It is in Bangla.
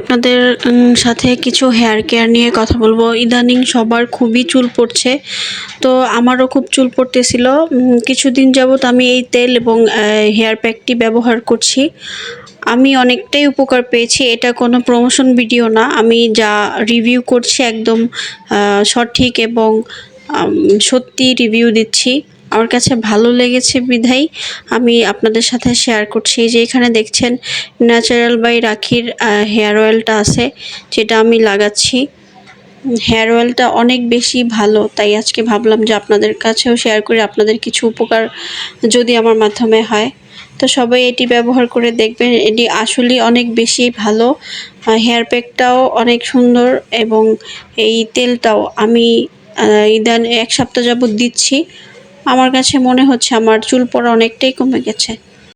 আপনাদের সাথে কিছু হেয়ার কেয়ার নিয়ে কথা বলব। ইদানিং সবার খুবই চুল পড়ছে। তো আমারও খুব চুল পড়তেছিল। কিছুদিন যাবৎ আমি এই তেল এবং হেয়ার প্যাকটি ব্যবহার করছি। আমি অনেকটাই উপকার পেয়েছি। এটা কোনো প্রমোশন ভিডিও না। আমি যা রিভিউ করছি একদম সঠিক এবং আম, সত্যি রিভিউ দিচ্ছি। আমার কাছে ভালো লেগেছে বিধাই। আমি আপনাদের সাথে শেয়ার করছি। যে এখানে দেখছেন ন্যাচারাল বাই রাখির হেয়ার অয়েলটা আছে, যেটা আমি লাগাচ্ছি। হেয়ার অয়েলটা অনেক বেশি ভালো, তাই আজকে ভাবলাম যে আপনাদের কাছেও শেয়ার করে, আপনাদের কিছু উপকার যদি আমার মাধ্যমে হয়। তো সবাই এটি ব্যবহার করে দেখবেন, এটি আসলে অনেক বেশি ভালো। হেয়ার প্যাকটাও অনেক সুন্দর এবং এই তেলটাও আমি ইদান এক সপ্তাহ যাবত দিচ্ছি। আমার কাছে মনে হচ্ছে আমার চুল পড়া অনেকটাই কমে গেছে।